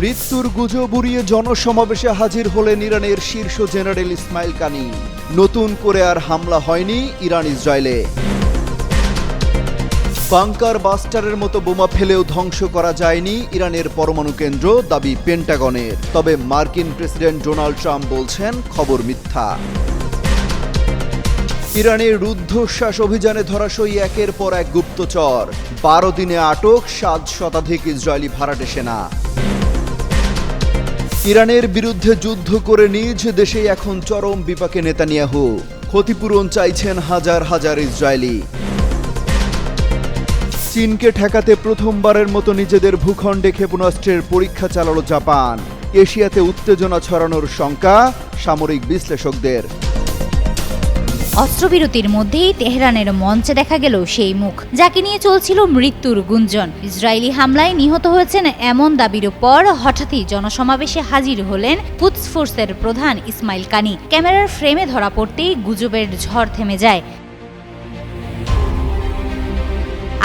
মৃত্যুর গুজব উড়িয়ে জনসমাবেশে হাজির হলেন ইরানের শীর্ষ জেনারেল ইসমাইল কানি। নতুন করে আর হামলা হয়নি ইরান ইসরায়েলে। বাংকার বাস্টারের মতো বোমা ফেলেও ধ্বংস করা যায়নি ইরানের পরমাণু কেন্দ্র, দাবি পেন্টাগনের। তবে মার্কিন প্রেসিডেন্ট ডোনাল্ড ট্রাম্প বলছেন খবর মিথ্যা। ইরানের রুদ্ধশ্বাস অভিযানে ধরাশয়ী একের পর এক গুপ্তচর। বারো দিনে আটক সাত শতাধিক ইসরায়েলি ভাড়াটে সেনা। ইরানের বিরুদ্ধে যুদ্ধ করে নিজ দেশে এখন চরম বিপাকে নেতানিয়াহু। ক্ষতিপূরণ চাইছেন হাজার হাজার ইসরায়েলি। চীনকে ঠেকাতে প্রথমবারের মতো নিজেদের ভূখণ্ডে ক্ষেপণাস্ত্রের পরীক্ষা চালালো জাপান। এশিয়াতে উত্তেজনা ছড়ানোর শঙ্কা সামরিক বিশ্লেষকদের। অস্ত্রবিরতির মধ্যেই তেহরানের মঞ্চে দেখা গেল সেই মুখ, যাকে নিয়ে চলছিল মৃত্যুর গুঞ্জন। ইসরায়েলি হামলায় নিহত হয়েছেন এমন দাবির পর হঠাৎই জনসমাবেশে হাজির হলেন কুদস ফোর্সের প্রধান ইসমাইল কানি। ক্যামেরার ফ্রেমে ধরা পড়তেই গুজবের ঝড় থেমে যায়।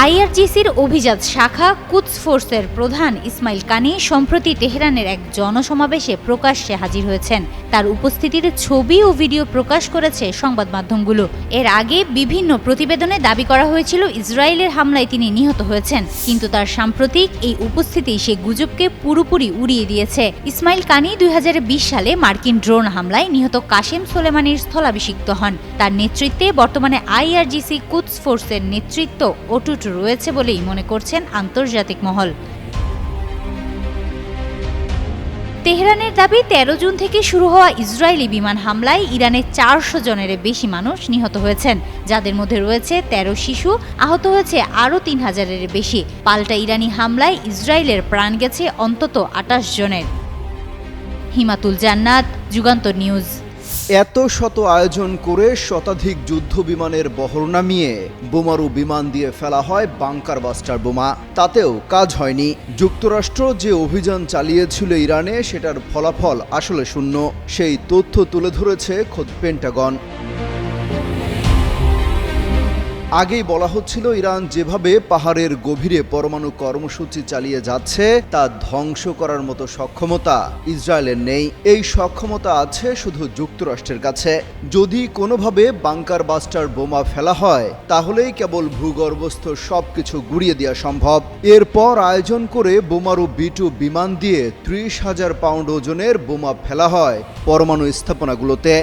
আইআরজিসির অভিজাত শাখা কুদস ফোর্সের প্রধান ইসমাইল কানি সম্প্রতি তেহরানের এক জনসমাবেশে প্রকাশ্যে হাজির হয়েছেন। তার উপস্থিতির ছবি ও ভিডিও প্রকাশ করেছে সংবাদ মাধ্যমগুলো। এর আগে বিভিন্ন প্রতিবেদনে দাবি করা হয়েছিল, ইসরায়েলের হামলায় তিনি নিহত হয়েছেন। কিন্তু তার সাম্প্রতিক এই উপস্থিতি সে গুজবকে পুরোপুরি উড়িয়ে দিয়েছে। ইসমাইল কানি দুই হাজার বিশ সালে মার্কিন ড্রোন হামলায় নিহত কাশেম সোলেমানির স্থলাভিষিক্ত হন। তার নেতৃত্বে বর্তমানে আইআরজিসি কুদস ফোর্সের নেতৃত্ব অটুট রয়েছে বলেই মনে করছেন আন্তর্জাতিক মহল। তেহরানের দাবি, তেরো জুন থেকে শুরু হওয়া ইসরায়েলি বিমান হামলায় ইরানের চারশো জনের বেশি মানুষ নিহত হয়েছেন, যাদের মধ্যে রয়েছে তেরো শিশু, আহত হয়েছে আরও তিন হাজারের বেশি। পাল্টা ইরানি হামলায় ইসরায়েলের প্রাণ গেছে অন্তত আটাশ জনের। হিমাতুল জান্নাত, যুগান্তর নিউজ। এত শত আয়োজন করে শতাধিক যুদ্ধ বিমানের বহর নামিয়ে বোমারু বিমান দিয়ে ফেলা হয় বাংকার বাস্টার বোমা। তাতেও কাজ হয়নি। যুক্তরাষ্ট্র যে অভিযান চালিয়েছিল ইরানে, সেটার ফলাফল আসলে শূন্য। সেই তথ্য তুলে ধরেছে খোদ পেন্টাগন আগেই বলা হচ্ছিল, ইরান যেভাবে পাহাড়ের গভীরে পরমাণু কর্মসূচি চালিয়ে যাচ্ছে, তা ধ্বংস করার মতো সক্ষমতা ইসরায়েলের নেই। এই সক্ষমতা আছে শুধু যুক্তরাষ্ট্রের কাছে। যদি কোনোভাবে বাংকার বাস্টার বোমা ফেলা হয়, তাহলেই কেবল ভূগর্ভস্থ সবকিছু গুড়িয়ে দেওয়া সম্ভব। এরপর আয়োজন করে বোমারু বিটু বিমান দিয়ে ত্রিশ হাজার পাউন্ড ওজনের বোমা ফেলা হয় পরমাণু স্থাপনাগুলোতে।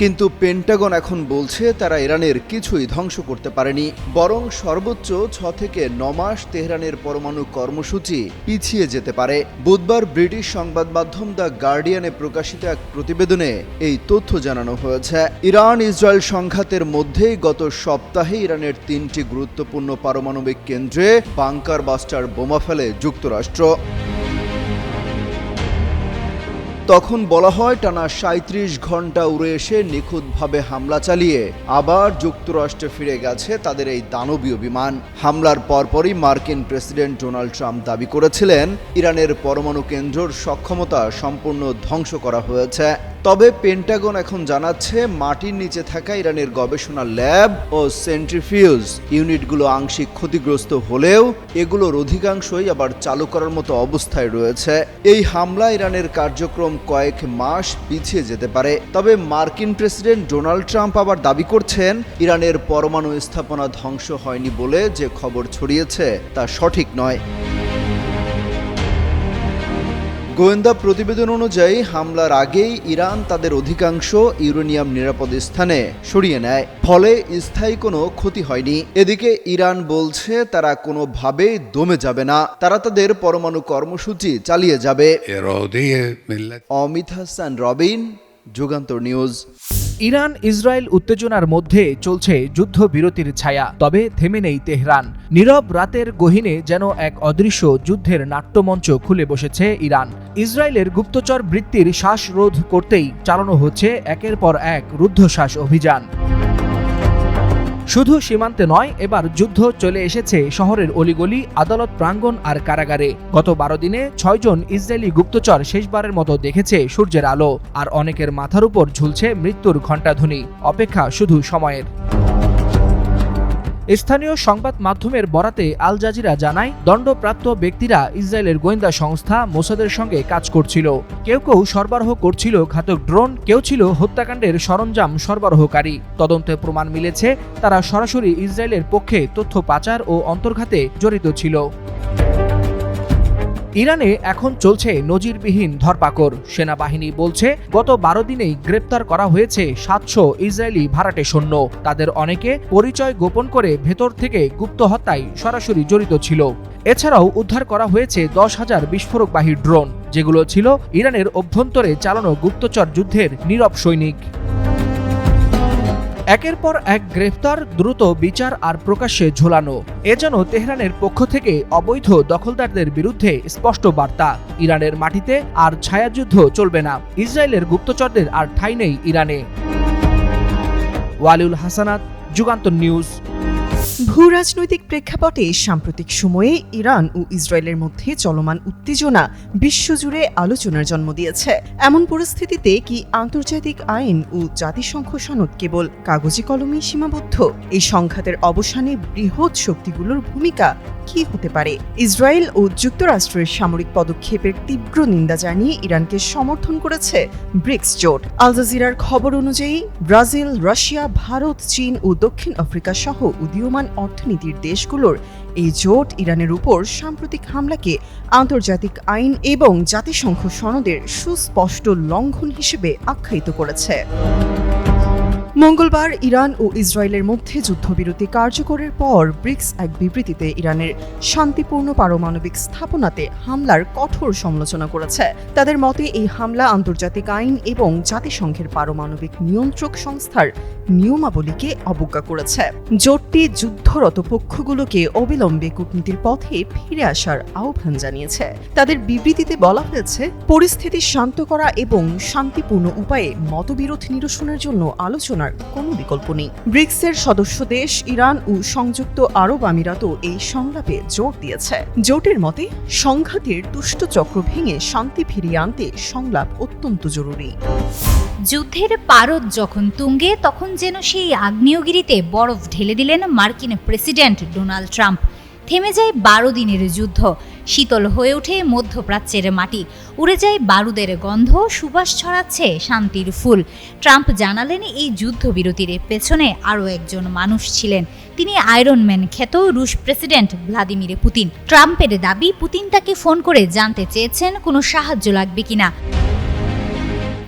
কিন্তু পেন্টাগন এখন বলছে তারা ইরানের কিছুই ধ্বংস করতে পারেনি, বরং সর্বোচ্চ ছ থেকে ন মাস তেহরানের পরমাণু কর্মসূচি পিছিয়ে যেতে পারে। বুধবার ব্রিটিশ সংবাদ মাধ্যম দ্য গার্ডিয়ানে প্রকাশিত এক প্রতিবেদনে এই তথ্য জানানো হয়েছে। ইরান, ইসরায়েল সংঘাতের মধ্যেই গত সপ্তাহে ইরানের তিনটি গুরুত্বপূর্ণ পারমাণবিক কেন্দ্রে বাংকার বাস্টার বোমা ফেলে যুক্তরাষ্ট্র। তখন বলা হয়, টানা সাঁত্রিশ ঘণ্টা উড়ে এসে নিখুঁতভাবে হামলা চালিয়ে আবার যুক্তরাষ্ট্রে ফিরে গেছে তাদের এই দানবীয় বিমান। হামলার পরপরই মার্কিন প্রেসিডেন্ট ডোনাল্ড ট্রাম্প দাবি করেছিলেন, ইরানের পরমাণু কেন্দ্রর সক্ষমতা সম্পূর্ণ ধ্বংস করা হয়েছে। তবে পেন্টাগন এখন জানাচ্ছে মাটির নিচে থাকা ইরানের গবেষণা ল্যাব ও সেন্ট্রিফিউজ ইউনিটগুলো আংশিক ক্ষতিগ্রস্ত হলেও এগুলোর অধিকাংশই আবার চালু করার মতো অবস্থায় রয়েছে। এই হামলা ইরানের কার্যক্রম কয়েক মাস পিছিয়ে যেতে পারে। তবে মার্কিন প্রেসিডেন্ট ডোনাল্ড ট্রাম্প আবার দাবি করছেন, ইরানের পরমাণু স্থাপনা ধ্বংস হয়নি বলে যে খবর ছড়িয়েছে তা সঠিক নয়। গোয়েন্দা প্রতিবেদন অনুযায়ী হামলার আগেই ইরান তাদের অধিকাংশ ইউরেনিয়াম নিরাপদ স্থানে সরিয়ে নেয়। ফলে স্থায়ী কোনো ক্ষতি হয়নি। এদিকে ইরান বলছে তারা কোনোভাবে দমে যাবে না। তারা তাদের পরমাণু কর্মসূচি চালিয়ে যাবে। Amit Hasan Robin Jugantor news. Iran, Israel উত্তেজনার মধ্যে চলছে যুদ্ধবিরতির ছায়া, তবে থেমে নেই তেহরান। নীরব রাতের গহিনে যেন এক অদৃশ্য যুদ্ধের নাট্যমঞ্চ খুলে বসেছে ইরান। ইসরায়েলের গুপ্তচর বৃত্তির শ্বাসরোধ করতেই চালানো হচ্ছে একের পর এক রুদ্ধশ্বাস অভিযান। শুধু সীমান্তে নয়, এবার যুদ্ধ চলে এসেছে শহরের অলিগলি, আদালত প্রাঙ্গণ আর কারাগারে। গত বারো দিনে ছয়জন ইসরায়েলি গুপ্তচর শেষবারের মতো দেখেছে সূর্যের আলো, আর অনেকের মাথার উপর ঝুলছে মৃত্যুর ঘণ্টাধ্বনি। অপেক্ষা শুধু সময়ের। স্থানীয় সংবাদ মাধ্যমের বরাতে আল জাজিরা জানায়, দণ্ডপ্রাপ্ত ব্যক্তিরা ইসরায়েলের গোয়েন্দা সংস্থা মোসাদের সঙ্গে কাজ করছিল। কেউ কেউ সরবরাহ করছিল ঘাতক ড্রোন, কেউ ছিল হত্যাকাণ্ডের সরঞ্জাম সরবরাহকারী। তদন্তে প্রমাণ মিলেছে, তারা সরাসরি ইসরায়েলের পক্ষে তথ্য পাচার ও অন্তর্ঘাতে জড়িত ছিল। ইরানে এখন চলছে নজিরবিহীন ধরপাকড়। সেনাবাহিনী বলছে, গত বারো দিনেই গ্রেপ্তার করা হয়েছে সাতশো ইসরায়েলি ভাড়াটে সৈন্য। তাদের অনেকে পরিচয় গোপন করে ভেতর থেকে গুপ্ত হত্যায় সরাসরি জড়িত ছিল। এছাড়াও উদ্ধার করা হয়েছে দশ হাজার বিস্ফোরকবাহী ড্রোন, যেগুলো ছিল ইরানের অভ্যন্তরে চালানো গুপ্তচর যুদ্ধের নীরব সৈনিক। একের পর এক গ্রেফতার, দ্রুত বিচার আর প্রকাশ্যে ঝোলানো। এ যেন তেহরানের পক্ষ থেকে অবৈধ দখলদারদের বিরুদ্ধে স্পষ্ট বার্তা। ইরানের মাটিতে আর ছায়াযুদ্ধ চলবে না। ইসরায়েলের গুপ্তচরদের আর ঠাঁই নেই ইরানে। ওয়ালিউল হাসানাত, যুগান্তর নিউজ। ভূরাজনৈতিক প্রেক্ষাপটে সাম্প্রতিক সময়ে ইরান ও ইসরায়েলের মধ্যে চলমান উত্তেজনা বিশ্বজুড়ে আলোচনার জন্ম দিয়েছে। এমন পরিস্থিতিতে কি আন্তর্জাতিক আইন ও জাতিসংঘ সনদ কেবল কাগজে কলমেই সীমাবদ্ধ? এই সংঘাতের অবসানে বৃহৎ শক্তিগুলোর ভূমিকা কি হতে পারে? ইসরায়েল ও যুক্তরাষ্ট্রের সামরিক পদক্ষেপের তীব্র নিন্দা জানিয়ে ইরানকে সমর্থন করেছে ব্রিক্স জোট। আল জাজিরার খবর অনুযায়ী, ব্রাজিল, রাশিয়া, ভারত, চীন ও দক্ষিণ আফ্রিকা সহ উদীয়মান অর্থনীতির দেশগুলোর এই জোট ইরানের উপর সাম্প্রতিক হামলাকে আন্তর্জাতিক আইন এবং জাতিসংঘ সনদের সুস্পষ্ট লঙ্ঘন হিসেবে আখ্যায়িত করেছে। মঙ্গলবার ইরান ও ইসরায়েলের মধ্যে যুদ্ধবিরতি কার্যকরের পর ব্রিক্স এক বিবৃতিতে ইরানের শান্তিপূর্ণ পারমাণবিক স্থাপনাতে হামলার কঠোর সমালোচনা করেছে। তাদের মতে, এই হামলা আন্তর্জাতিক আইন এবং জাতিসংঘের পারমাণবিক নিয়ন্ত্রক সংস্থার নিয়মাবলীকে অবজ্ঞা করেছে। জোটটি যুদ্ধরত পক্ষগুলোকে অবিলম্বে কূটনীতির পথে ফিরে আসার আহ্বান জানিয়েছে। তাদের বিবৃতিতে বলা হয়েছে, পরিস্থিতি শান্ত করা এবং শান্তিপূর্ণ উপায়ে মতবিরোধ নিরসনের জন্য আলোচনার কোনো বিকল্প নেই। ব্রিক্সের সদস্য দেশ ইরান ও সংযুক্ত আরব আমিরাতও এই সংলাপে জোর দিয়েছে। জোটের মতে, সংঘাতের দুষ্ট চক্র ভেঙে শান্তি ফিরিয়ে আনতে সংলাপ অত্যন্ত জরুরি। যুদ্ধের পারদ যখন তুঙ্গে, তখন যেন সেই আগ্নেয়গিরিতে বরফ ঢেলে দিলেন মার্কিন প্রেসিডেন্ট ডোনাল্ড ট্রাম্প। থেমে যায় বারো দিনের যুদ্ধ। শীতল হয়ে ওঠে মধ্যপ্রাচ্যের মাটি। উড়ে যায় বারুদের গন্ধ, সুবাস ছড়াচ্ছে শান্তির ফুল। ট্রাম্প জানালেন এই যুদ্ধবিরতির পেছনে আরও একজন মানুষ ছিলেন। তিনি আয়রনম্যান খ্যাত রুশ প্রেসিডেন্ট ভ্লাদিমির পুতিন। ট্রাম্পের দাবি, পুতিন তাকে ফোন করে জানতে চেয়েছেন, কোনো সাহায্য লাগবে কিনা।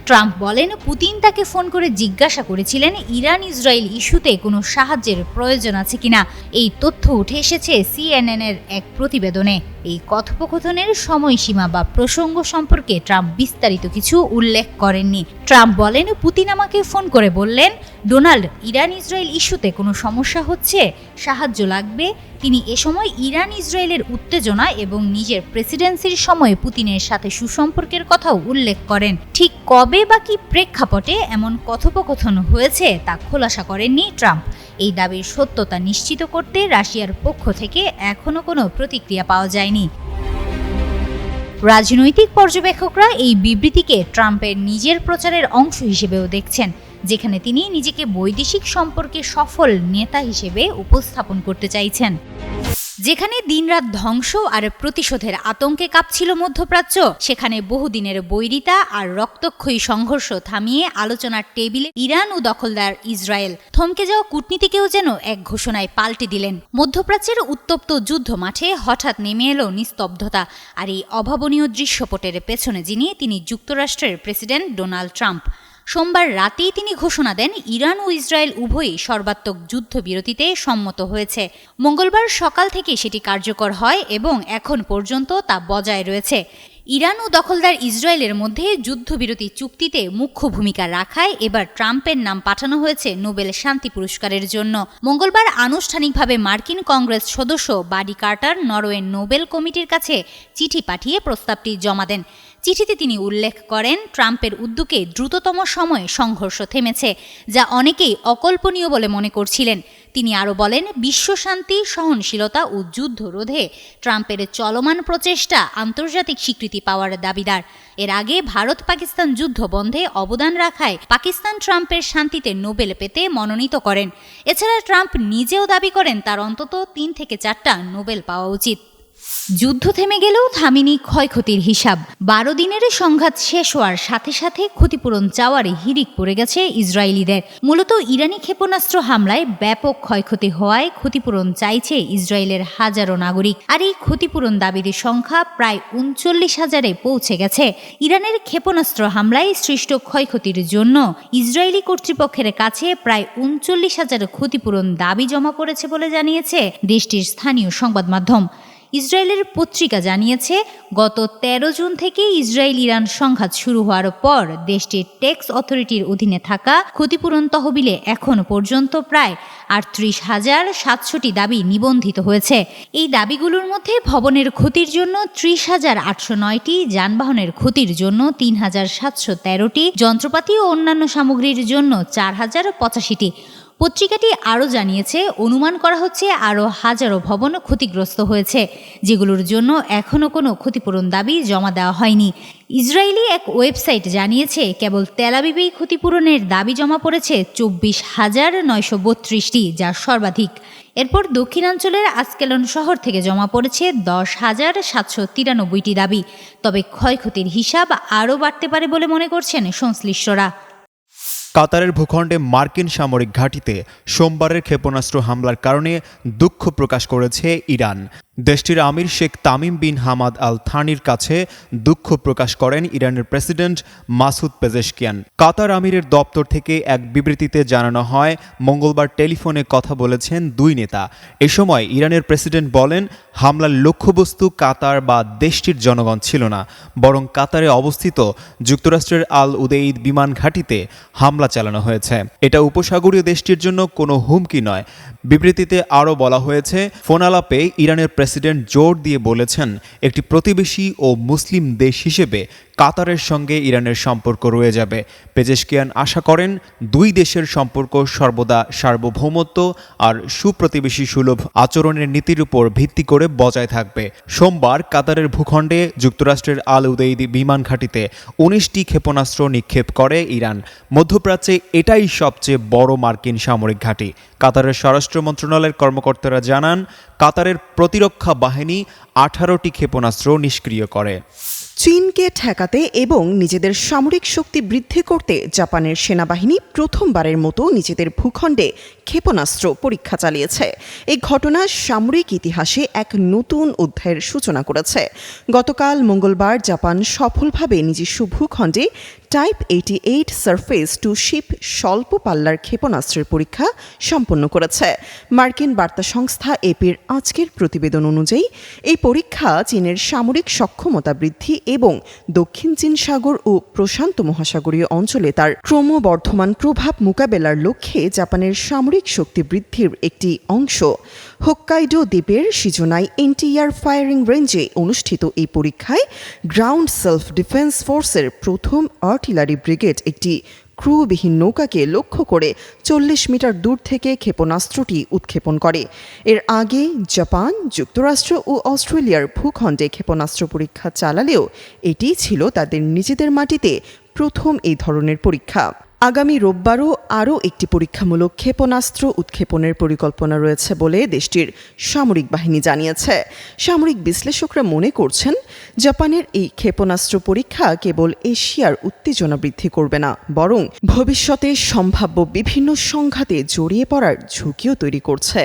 ট্রাম্প বলেন, পুতিন তাকে ফোন করে জিজ্ঞাসা করেছিলেন, ইরান ইসরায়েল ইস্যুতে কোনো সাহায্যের প্রয়োজন আছে কিনা? এই তথ্য উঠে এসেছে সিএনএন এর এক প্রতিবেদনে। এই কথোপকথনের সময়সীমা বা প্রসঙ্গ সম্পর্কে ট্রাম্প বিস্তারিত কিছু উল্লেখ করেননি। ট্রাম্প বলেন, পুতিন আমাকে ফোন করে বললেন ডোনাল্ড ইরান ইসরায়েল ইস্যুতে কোনো সমস্যা হচ্ছে? সাহায্য লাগবে? তিনি এ সময় ইরান ইসরায়েলের উত্তেজনা এবং নিজের প্রেসিডেন্সির সময়ে পুতিনের সাথে সুসম্পর্কের কথাও উল্লেখ করেন। ঠিক কবে বা কি প্রেক্ষাপটে এমন কথোপকথন হয়েছে তা খোলাসা করেননি ট্রাম্প। এই দাবির সত্যতা নিশ্চিত করতে রাশিয়ার পক্ষ থেকে এখনও কোনো প্রতিক্রিয়া পাওয়া যায়নি। রাজনৈতিক পর্যবেক্ষকরা এই বিবৃতিকে ট্রাম্পের নিজের প্রচারের অংশ হিসেবেও দেখছেন। যেখানে তিনি নিজেকে বৈদেশিক সম্পর্কে সফল নেতা হিসেবে উপস্থাপন করতে চাইছেন। যেখানে দিনরাত ধ্বংস আর প্রতিশোধের আতঙ্কে কাঁপছিল মধ্যপ্রাচ্য, সেখানে বহুদিনের বৈরিতা আর রক্তক্ষয়ী সংঘর্ষ থামিয়ে আলোচনার টেবিলে ইরান ও দখলদার ইসরায়েল থমকে যাওয়া কূটনীতিকেও যেন এক ঘোষণায় পাল্টে দিলেন। মধ্যপ্রাচ্যের উত্তপ্ত যুদ্ধ মাঠে হঠাৎ নেমে এলো নিস্তব্ধতা আর এই অভাবনীয় দৃশ্যপটের পেছনে যিনি, তিনি যুক্তরাষ্ট্রের প্রেসিডেন্ট ডোনাল্ড ট্রাম্প। সোমবার রাতেই তিনি ঘোষণা দেন, ইরান ও ইসরায়েল উভয়ই সর্বাত্মক যুদ্ধবিরতিতে সম্মত হয়েছে। মঙ্গলবার সকাল থেকে সেটি কার্যকর হয় এবং এখন পর্যন্ত তা বজায় রয়েছে। ইরান ও দখলদার ইসরায়েলের মধ্যে যুদ্ধবিরতি চুক্তিতে মুখ্য ভূমিকা রাখায় এবার ট্রাম্পের নাম পাঠানো হয়েছে নোবেল শান্তি পুরস্কারের জন্য। মঙ্গলবার আনুষ্ঠানিকভাবে মার্কিন কংগ্রেস সদস্য বাডি কার্টার নরওয়ে নোবেল কমিটির কাছে চিঠি পাঠিয়ে প্রস্তাবটি জমা দেন। চিঠিতে তিনি উল্লেখ করেন, ট্রাম্পের উদ্যোগে দ্রুততম সময়ে সংঘর্ষ থেমেছে, যা অনেকেই অকল্পনীয় বলে মনে করছিলেন। তিনি আরও বলেন বিশ্বশান্তি সহনশীলতা ও যুদ্ধ রোধে ট্রাম্পের চলমান প্রচেষ্টা আন্তর্জাতিক স্বীকৃতি পাওয়ার দাবিদার। এর আগে ভারত পাকিস্তান যুদ্ধ বন্ধে অবদান রাখায় পাকিস্তান ট্রাম্পের শান্তিতে নোবেল পেতে মনোনীত করেন। এছাড়া ট্রাম্প নিজেও দাবি করেন, তার অন্তত তিন থেকে চারটা নোবেল পাওয়া উচিত। যুদ্ধ থেমে গেলেও থামিনি ক্ষয়ক্ষতির হিসাব। বারো দিনের সংঘাত শেষ হওয়ার সাথে সাথে ক্ষতিপূরণ চাওয়ার হিরিক পড়ে গেছে ইসরায়েলিদের। মূলত ইরানি ক্ষেপণাস্ত্র হামলায় ব্যাপক ক্ষয়ক্ষতি হওয়ায় ক্ষতিপূরণ চাইছে ইসরায়েলের হাজারো নাগরিক। আর এই ক্ষতিপূরণ দাবির সংখ্যা প্রায় উনচল্লিশ হাজারে পৌঁছে গেছে। ইরানের ক্ষেপণাস্ত্র হামলায় সৃষ্ট ক্ষয়ক্ষতির জন্য ইসরায়েলি কর্তৃপক্ষের কাছে প্রায় উনচল্লিশ হাজার ক্ষতিপূরণ দাবি জমা পড়েছে বলে জানিয়েছে দেশটির স্থানীয় সংবাদ মাধ্যম। ইসরায়েলের পত্রিকা জানিয়েছে, গত ১৩ জুন থেকে ইসরায়েল ইরান সংঘাত শুরু হওয়ার পর দেশটির ট্যাক্স অথরিটির অধীনে থাকা ক্ষতিপূরণ তহবিলে এখন পর্যন্ত প্রায় আটত্রিশ হাজার সাতশোটি দাবি নিবন্ধিত হয়েছে। এই দাবিগুলোর মধ্যে ভবনের ক্ষতির জন্য ত্রিশ হাজার আটশো নয়টি, যানবাহনের ক্ষতির জন্য তিন হাজার সাতশো তেরোটি, যন্ত্রপাতি ও অন্যান্য সামগ্রীর জন্য চার হাজার পঁচাশিটি। পত্রিকাটি আরও জানিয়েছে, অনুমান করা হচ্ছে আরও হাজারো ভবন ক্ষতিগ্রস্ত হয়েছে, যেগুলোর জন্য এখনও কোনো ক্ষতিপূরণ দাবি জমা দেওয়া হয়নি। ইসরায়েলি এক ওয়েবসাইট জানিয়েছে, কেবল তেলাবিবেই ক্ষতিপূরণের দাবি জমা পড়েছে চব্বিশ হাজার নয়শো বত্রিশটি, যা সর্বাধিক। এরপর দক্ষিণাঞ্চলের আসকেলন শহর থেকে জমা পড়েছে দশ হাজার সাতশো তিরানব্বইটি দাবি। তবে ক্ষয়ক্ষতির হিসাব আরও বাড়তে পারে বলে মনে করছেন সংশ্লিষ্টরা। কাতারের ভূখণ্ডে মার্কিন সামরিক ঘাঁটিতে সোমবারের ক্ষেপণাস্ত্র হামলার কারণে দুঃখ প্রকাশ করেছে ইরান। দেশটির আমির Sheikh Tamim bin Hamad Al থানির কাছে দুঃখ প্রকাশ করেন ইরানের প্রেসিডেন্ট মাসুদ পেজেশকিয়ান। কাতার আমিরের দপ্তর থেকে এক বিবৃতিতে জানানো হয়, মঙ্গলবার টেলিফোনে কথা বলেছেন দুই নেতা। এ সময় ইরানের প্রেসিডেন্ট বলেন, হামলার লক্ষ্যবস্তু কাতার বা দেশটির জনগণ ছিল না, বরং কাতারে অবস্থিত যুক্তরাষ্ট্রের আল উদেইদ বিমান ঘাঁটিতে হামলা চালানো হয়েছে। এটা উপসাগরীয় দেশটির জন্য কোনো হুমকি নয়। বিবৃতিতে আরও বলা হয়েছে ফোনালাপে ইরানের প্রেসিডেন্ট জোর দিয়ে বলেছেন একটি প্রতিবেশী ও মুসলিম দেশ হিসেবে কাতারের সঙ্গে ইরানের সম্পর্ক রয়ে যাবে। পেজেশকিয়ান আশা করেন দুই দেশের সম্পর্ক সর্বদা সার্বভৌমত্ব আর সুপ্রতিবেশী সুলভ আচরণের নীতির উপর ভিত্তি করে বজায় থাকবে। সোমবার কাতারের ভূখণ্ডে যুক্তরাষ্ট্রের আল উদেইদি বিমান ঘাঁটিতে উনিশটি ক্ষেপণাস্ত্র নিক্ষেপ করে ইরান। মধ্যপ্রাচ্যে এটাই সবচেয়ে বড় মার্কিন সামরিক ঘাঁটি। কাতারের স্বরাষ্ট্র মন্ত্রণালয়ের কর্মকর্তারা জানান, কাতারের প্রতিরক্ষা বাহিনী আঠারোটি ক্ষেপণাস্ত্র নিষ্ক্রিয় করে। চীনকে ঠেকাতে এবং নিজেদের সামরিক শক্তি বৃদ্ধি করতে জাপানের সেনাবাহিনী প্রথমবারের মতো নিজেদের ভূখণ্ডে ক্ষেপণাস্ত্র পরীক্ষা চালিয়েছে। এই ঘটনা সামরিক ইতিহাসে এক নতুন অধ্যায়ের সূচনা করেছে। গতকাল মঙ্গলবার জাপান সফলভাবে নিজস্ব ভূখণ্ডে type eighty eight surface to ship স্বল্প পাল্লার ক্ষেপণাস্ত্রের পরীক্ষা সম্পন্ন করেছে। মার্কিন বার্তা সংস্থা এপির আজকের প্রতিবেদন অনুযায়ী, এই পরীক্ষা চীনের সামরিক সক্ষমতা বৃদ্ধি এবং দক্ষিণ চীন সাগর ও প্রশান্ত মহাসাগরীয় অঞ্চলে তার ক্রমবর্ধমান প্রভাব মোকাবেলার লক্ষ্যে জাপানের সামরিক শক্তি বৃদ্ধির একটি অংশ। হোক্কাইডো দ্বীপের সিজোনাই এনটিআর ফায়ারিং রেঞ্জে অনুষ্ঠিত এই পরীক্ষায় গ্রাউন্ড সেলফ ডিফেন্স ফোর্সের প্রথম আর্টিলারি ব্রিগেড একটি ক্রুবিহীন নৌকাকে লক্ষ্য করে চল্লিশ মিটার দূর থেকে ক্ষেপণাস্ত্রটি উৎক্ষেপণ করে। এর আগে জাপান, যুক্তরাষ্ট্র ও অস্ট্রেলিয়ার ভূখণ্ডে ক্ষেপণাস্ত্র পরীক্ষা চালালেও এটি ছিল তাদের নিজেদের মাটিতে প্রথম এই ধরনের পরীক্ষা। আগামী রোববারও আরও একটি পরীক্ষামূলক ক্ষেপণাস্ত্র উৎক্ষেপণের পরিকল্পনা রয়েছে বলে দেশটির সামরিক বাহিনী জানিয়েছে। সামরিক বিশ্লেষকরা মনে করছেন, জাপানের এই ক্ষেপণাস্ত্র পরীক্ষা কেবল এশিয়ার উত্তেজনা বৃদ্ধি করবে না, বরং ভবিষ্যতে সম্ভাব্য বিভিন্ন সংঘাতে জড়িয়ে পড়ার ঝুঁকিও তৈরি করছে।